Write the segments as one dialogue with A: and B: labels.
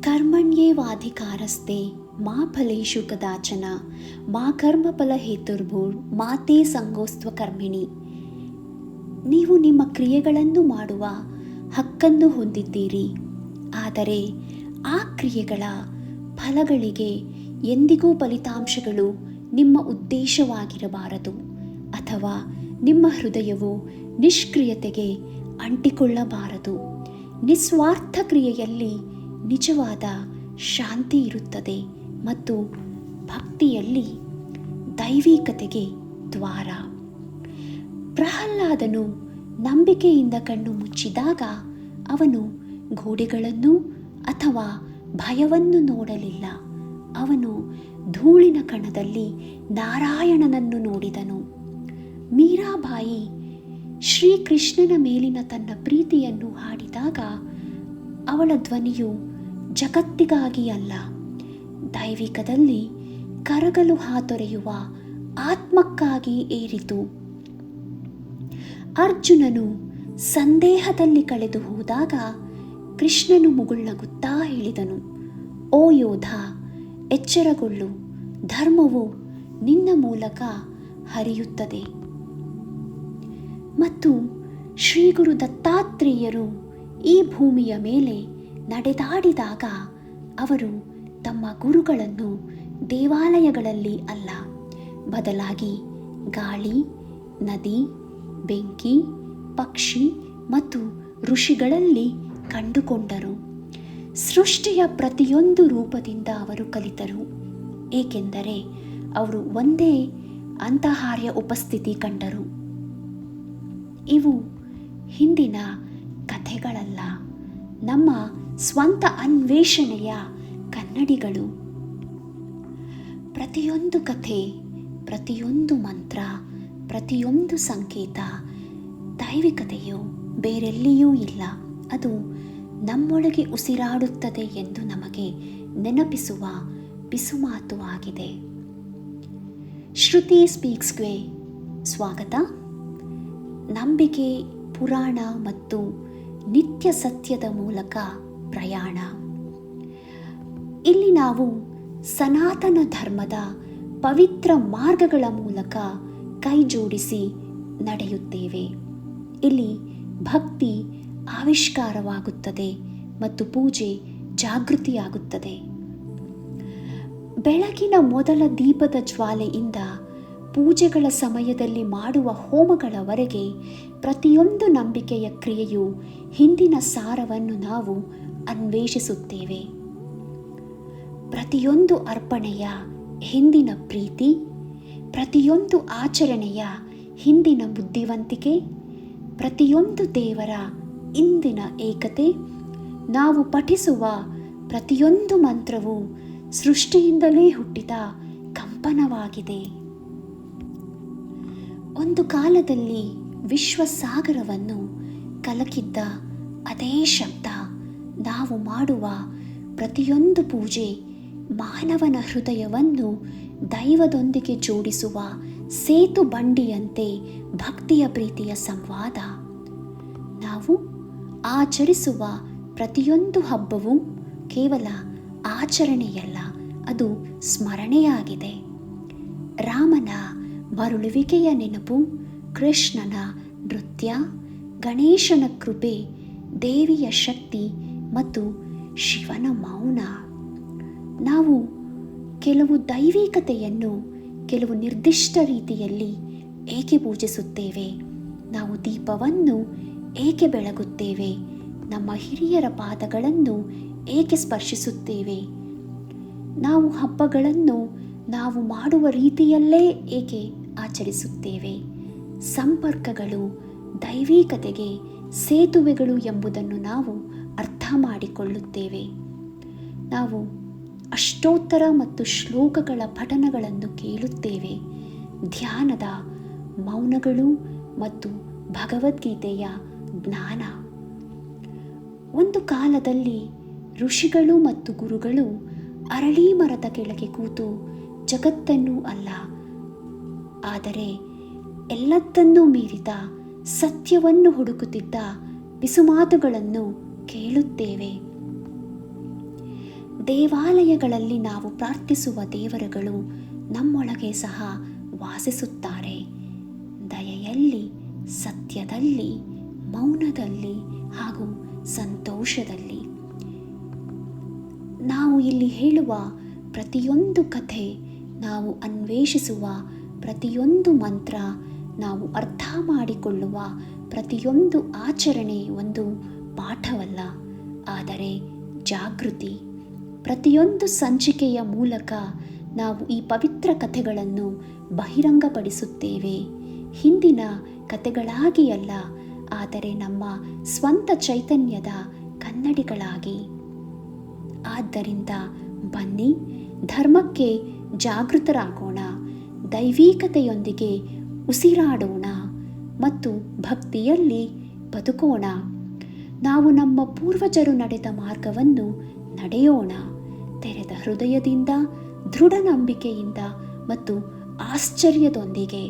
A: ಕರ್ಮಣ್ಯೇವಾಧಿಕಾರಸ್ತೆ ಮಾ ಫಲೇಶು ಕದಾಚನ, ಮಾ ಕರ್ಮಫಲ ಹೇತುರ್ಭೂರ್ ಮಾತೇ ಸಂಗೋಸ್ತ್ವ ಕರ್ಮಿಣಿ ನೀವು ನಿಮ್ಮ ಕ್ರಿಯೆಗಳನ್ನು ಮಾಡುವ ಹಕ್ಕನ್ನು ಹೊಂದಿದ್ದೀರಿ. ಆದರೆ ಆ ಕ್ರಿಯೆಗಳ ಫಲಗಳಿಗೆ ಎಂದಿಗೂ ಫಲಿತಾಂಶಗಳು ನಿಮ್ಮ ಉದ್ದೇಶವಾಗಿರಬಾರದು ಅಥವಾ ನಿಮ್ಮ ಹೃದಯವು ನಿಷ್ಕ್ರಿಯತೆಗೆ ಅಂಟಿಕೊಳ್ಳಬಾರದು. ನಿಸ್ವಾರ್ಥ ಕ್ರಿಯೆಯಲ್ಲಿ ನಿಜವಾದ ಶಾಂತಿ ಇರುತ್ತದೆ ಮತ್ತು ಭಕ್ತಿಯಲ್ಲಿ ದೈವಿಕತೆಗೆ ದ್ವಾರ. ಪ್ರಹ್ಲಾದನು ನಂಬಿಕೆಯಿಂದ ಕಣ್ಣು ಮುಚ್ಚಿದಾಗ ಅವನು ಗೋಡೆಗಳನ್ನು ಅಥವಾ ಭಯವನ್ನು ನೋಡಲಿಲ್ಲ. ಅವನು ಧೂಳಿನ ಕಣದಲ್ಲಿ ನಾರಾಯಣನನ್ನು ನೋಡಿದನು. ಮೀರಾಬಾಯಿ ಶ್ರೀಕೃಷ್ಣನ ಮೇಲಿನ ತನ್ನ ಪ್ರೀತಿಯನ್ನು ಹಾಡಿದಾಗ ಅವಳ ಧ್ವನಿಯು ಜಗತ್ತಿಗಾಗಿ ಅಲ್ಲ, ದೈವಿಕದಲ್ಲಿ ಕರಗಲು ಹಾತೊರೆಯುವ ಆತ್ಮಕ್ಕಾಗಿ ಏರಿತು. ಅರ್ಜುನನು ಸಂದೇಹದಲ್ಲಿ ಕಳೆದು ಹೋದಾಗ ಕೃಷ್ಣನು ಮುಗುಳ್ನಗುತ್ತಾ ಹೇಳಿದನು, ಓ ಯೋಧ, ಎಚ್ಚರಗೊಳ್ಳು, ಧರ್ಮವು ನಿನ್ನ ಮೂಲಕ ಹರಿಯುತ್ತದೆ. ಮತ್ತು ಶ್ರೀಗುರು ದತ್ತಾತ್ರೇಯರು ಈ ಭೂಮಿಯ ಮೇಲೆ ನಡೆದಾಡಿದಾಗ ಅವರು ತಮ್ಮ ಗುರುಗಳನ್ನು ದೇವಾಲಯಗಳಲ್ಲಿ ಅಲ್ಲ, ಬದಲಾಗಿ ಗಾಳಿ, ನದಿ, ಬೆಂಕಿ, ಪಕ್ಷಿ ಮತ್ತು ಋಷಿಗಳಲ್ಲಿ ಕಂಡುಕೊಂಡರು. ಸೃಷ್ಟಿಯ ಪ್ರತಿಯೊಂದು ರೂಪದಿಂದ ಅವರು ಕಲಿತರು, ಏಕೆಂದರೆ ಅವರು ಒಂದೇ ಅಂತಹಾರ್ಯ ಉಪಸ್ಥಿತಿ ಕಂಡರು. ಇವು ಹಿಂದಿನ ಕಥೆಗಳಲ್ಲ. ನಮ್ಮ ಸ್ವಂತ ಅನ್ವೇಷಣೆಯ ಕನ್ನಡಿಗಳು. ಪ್ರತಿಯೊಂದು ಕಥೆ, ಪ್ರತಿಯೊಂದು ಮಂತ್ರ, ಪ್ರತಿಯೊಂದು ಸಂಕೇತ ದೈವಿಕತೆಯು ಬೇರೆಲ್ಲಿಯೂ ಇಲ್ಲ. ಅದು ನಮ್ಮೊಳಗೆ ಉಸಿರಾಡುತ್ತದೆ ಎಂದು ನಮಗೆ ನೆನಪಿಸುವ ಪಿಸುಮಾತು ಆಗಿದೆ. ಶ್ರುತಿ ಸ್ಪೀಕ್ಸ್ಗೆ ಸ್ವಾಗತ. ನಂಬಿಕೆ, ಪುರಾಣ ಮತ್ತು ನಿತ್ಯ ಸತ್ಯದ ಮೂಲಕ ಪ್ರಯಾಣ. ಇಲ್ಲಿ ನಾವು ಸನಾತನ ಧರ್ಮದ ಪವಿತ್ರ ಮಾರ್ಗಗಳ ಮೂಲಕ ಕೈಜೋಡಿಸಿ ನಡೆಯುತ್ತೇವೆ. ಇಲ್ಲಿ ಭಕ್ತಿ ಆವಿಷ್ಕಾರವಾಗುತ್ತದೆ ಮತ್ತು ಪೂಜೆ ಜಾಗೃತಿಯಾಗುತ್ತದೆ. ಬೆಳಗಿನ ಮೊದಲ ದೀಪದ ಜ್ವಾಲೆಯಿಂದ ಪೂಜೆಗಳ ಸಮಯದಲ್ಲಿ ಮಾಡುವ ಹೋಮಗಳವರೆಗೆ ಪ್ರತಿಯೊಂದು ನಂಬಿಕೆಯ ಕ್ರಿಯೆಯು ಹಿಂದಿನ ಸಾರವನ್ನು ನಾವು ಅನ್ವೇಷಿಸುತ್ತೇವೆ. ಪ್ರತಿಯೊಂದು ಅರ್ಪಣೆಯ ಹಿಂದಿನ ಪ್ರೀತಿ, ಪ್ರತಿಯೊಂದು ಆಚರಣೆಯ ಹಿಂದಿನ ಬುದ್ಧಿವಂತಿಕೆ, ಪ್ರತಿಯೊಂದು ದೇವರ ಇಂದಿನ ಏಕತೆ, ನಾವು ಪಠಿಸುವ ಪ್ರತಿಯೊಂದು ಮಂತ್ರವು ಸೃಷ್ಟಿಯಿಂದಲೇ ಹುಟ್ಟಿದ ಕಂಪನವಾಗಿದೆ. ಒಂದು ಕಾಲದಲ್ಲಿ ವಿಶ್ವಸಾಗರವನ್ನು ಕಲಕಿದ್ದ ಅದೇ ಶಬ್ದ. ನಾವು ಮಾಡುವ ಪ್ರತಿಯೊಂದು ಪೂಜೆ ಮಾನವನ ಹೃದಯವನ್ನು ದೈವದೊಂದಿಗೆ ಜೋಡಿಸುವ ಸೇತು ಬಂಡಿಯಂತೆ ಭಕ್ತಿಯ ಪ್ರೀತಿಯ ಸಂವಾದ. ನಾವು ಆಚರಿಸುವ ಪ್ರತಿಯೊಂದು ಹಬ್ಬವೂ ಕೇವಲ ಆಚರಣೆಯಲ್ಲ, ಅದು ಸ್ಮರಣೆಯಾಗಿದೆ. ರಾಮನ ಮರುಳುವಿಕೆಯ ನೆನಪು, ಕೃಷ್ಣನ ನೃತ್ಯ, ಗಣೇಶನ ಕೃಪೆ, ದೇವಿಯ ಶಕ್ತಿ ಮತ್ತು ಶಿವನ ಮೌನ. ನಾವು ಕೆಲವು ದೈವಿಕತೆಯನ್ನು ಕೆಲವು ನಿರ್ದಿಷ್ಟ ರೀತಿಯಲ್ಲಿ ಏಕೆ ಪೂಜಿಸುತ್ತೇವೆ? ನಾವು ದೀಪವನ್ನು ಏಕೆ ಬೆಳಗುತ್ತೇವೆ? ನಮ್ಮ ಹಿರಿಯರ ಪಾದಗಳನ್ನು ಏಕೆ ಸ್ಪರ್ಶಿಸುತ್ತೇವೆ? ನಾವು ಹಬ್ಬಗಳನ್ನು ನಾವು ಮಾಡುವ ರೀತಿಯಲ್ಲೇ ಏಕೆ ಆಚರಿಸುತ್ತೇವೆ. ಸಂಪರ್ಕಗಳು ದೈವಿಕತೆಗೆ ಸೇತುವೆಗಳು ಎಂಬುದನ್ನು ನಾವು ಅರ್ಥ ಮಾಡಿಕೊಳ್ಳುತ್ತೇವೆ. ನಾವು ಅಷ್ಟೋತ್ತರ ಮತ್ತು ಶ್ಲೋಕಗಳ ಪಠನಗಳನ್ನು ಕೇಳುತ್ತೇವೆ. ಧ್ಯಾನದ ಮೌನಗಳು ಮತ್ತು ಭಗವದ್ಗೀತೆಯ ಜ್ಞಾನ. ಒಂದು ಕಾಲದಲ್ಲಿ ಋಷಿಗಳು ಮತ್ತು ಗುರುಗಳು ಅರಳಿ ಮರದ ಕೆಳಗೆ ಕೂತು ಜಗತ್ತನ್ನು ಅಲ್ಲ ಆದರೆ ಎಲ್ಲದನ್ನೂ ಮೀರಿದ ಸತ್ಯವನ್ನು ಹುಡುಕುತ್ತಿದ್ದ ಬಿಸುಮಾತುಗಳನ್ನು ಕೇಳುತ್ತೇವೆ. ದೇವಾಲಯಗಳಲ್ಲಿ ನಾವು ಪ್ರಾರ್ಥಿಸುವ ದೇವರುಗಳು ನಮ್ಮೊಳಗೆ ಸಹ ವಾಸಿಸುತ್ತಾರೆ. ದಯೆಯಲ್ಲಿ, ಸತ್ಯದಲ್ಲಿ, ಮೌನದಲ್ಲಿ ಹಾಗೂ ಸಂತೋಷದಲ್ಲಿ. ನಾವು ಇಲ್ಲಿ ಹೇಳುವ ಪ್ರತಿಯೊಂದು ಕಥೆ ನಾವು ಅನ್ವೇಷಿಸುವ ಪ್ರತಿಯೊಂದು ಮಂತ್ರ ನಾವು ಅರ್ಥ ಮಾಡಿಕೊಳ್ಳುವ ಪ್ರತಿಯೊಂದು ಆಚರಣೆ ಒಂದು ಪಾಠವಲ್ಲ. ಆದರೆ ಜಾಗೃತಿ, ಪ್ರತಿಯೊಂದು ಸಂಚಿಕೆಯ ಮೂಲಕ ನಾವು ಈ ಪವಿತ್ರ ಕಥೆಗಳನ್ನು ಬಹಿರಂಗಪಡಿಸುತ್ತೇವೆ. ಹಿಂದಿನ ಕಥೆಗಳಾಗಿ ಅಲ್ಲ, ಆದರೆ ನಮ್ಮ ಸ್ವಂತ ಚೈತನ್ಯದ ಕನ್ನಡಿಗಳಾಗಿ. ಆದ್ದರಿಂದ ಬನ್ನಿ ಧರ್ಮಕ್ಕೆ ಜಾಗೃತರಾಗೋಣ. ದೈವಿಕತೆಯೊಂದಿಗೆ ಉಸಿರಾಡೋಣ ಮತ್ತು ಭಕ್ತಿಯಲ್ಲಿ ಬದುಕೋಣ. ನಾವು ನಮ್ಮ ಪೂರ್ವಜರು ನಡೆದ ಮಾರ್ಗವನ್ನು ನಡೆಯೋಣ. ತೆರೆದ ಹೃದಯದಿಂದ ದೃಢ ನಂಬಿಕೆಯಿಂದ ಮತ್ತು ಆಶ್ಚರ್ಯದೊಂದಿಗೆ.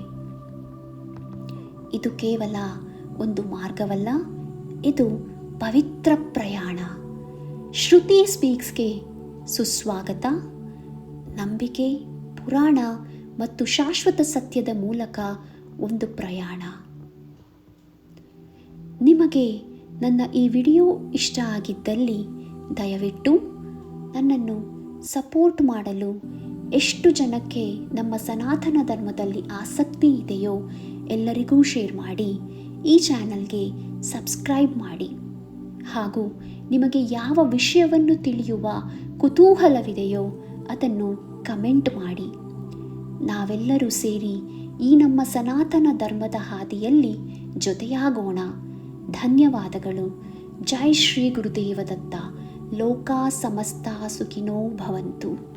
A: ಇದು ಕೇವಲ ಒಂದು ಮಾರ್ಗವಲ್ಲ, ಇದು ಪವಿತ್ರ ಪ್ರಯಾಣ. ಶ್ರುತಿ ಸ್ಪೀಕ್ಸ್ಗೆ ಸುಸ್ವಾಗತ, ನಂಬಿಕೆ, ಪುರಾಣ ಮತ್ತು ಶಾಶ್ವತ ಸತ್ಯದ ಮೂಲಕ ಒಂದು ಪ್ರಯಾಣ. ನಿಮಗೆ ನನ್ನ ಈ ವಿಡಿಯೋ ಇಷ್ಟ ಆಗಿದ್ದಲ್ಲಿ ದಯವಿಟ್ಟು ನನ್ನನ್ನು ಸಪೋರ್ಟ್ ಮಾಡಲು ಎಷ್ಟು ಜನಕ್ಕೆ ನಮ್ಮ ಸನಾತನ ಧರ್ಮದಲ್ಲಿ ಆಸಕ್ತಿ ಇದೆಯೋ ಎಲ್ಲರಿಗೂ ಶೇರ್ ಮಾಡಿ, ಈ ಚಾನಲ್ಗೆ ಸಬ್ಸ್ಕ್ರೈಬ್ ಮಾಡಿ. ಹಾಗೂ ನಿಮಗೆ ಯಾವ ವಿಷಯವನ್ನು ತಿಳಿಯುವ ಕುತೂಹಲವಿದೆಯೋ ಅದನ್ನು ಕಮೆಂಟ್ ಮಾಡಿ. ನಾವೆಲ್ಲರೂ ಸೇರಿ ಈ ನಮ್ಮ ಸನಾತನ ಧರ್ಮದ ಹಾದಿಯಲ್ಲಿ ಜೊತೆಯಾಗೋಣ. ಧನ್ಯವಾದಗಳು. ಜೈ ಶ್ರೀ ಗುರುದೇವದತ್ತ. ಲೋಕ ಸಮಸ್ತ ಸುಖಿನೋ ಭವಂತು.